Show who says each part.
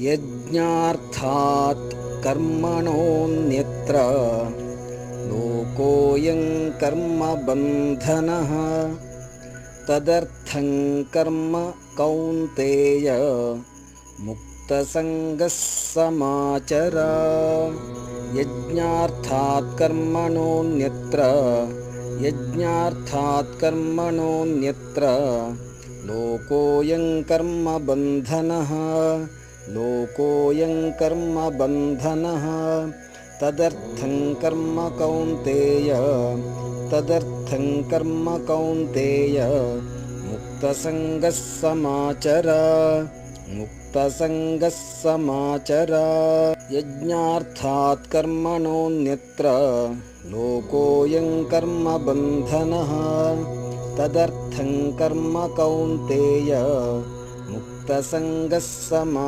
Speaker 1: यज्ञार्थात् कर्मणोऽन्यत्र लोकोऽयं कर्मबन्धनः। तदर्थं कर्म कौन्तेय मुक्तसङ्गः समाचर। यज्ञार्थात् कर्मणोऽन्यत्र यज्ञार्थात् कर्मणोऽन्यत्र लोकोऽयं कर्मबन्धनः లోకోయం కర్మ బంధన తదర్థం కర్మ కౌంతేయ తదర్థం కర్మ కౌంతేయ ముక్తసంగ సమాచర ముక్తసంగ సమాచర యజ్ఞార్థాత్ కర్మణోన్యత్ర లోకోయం కర్మ బంధన తదర్థం కర్మ కౌంతేయ ముక్తసంగ సమా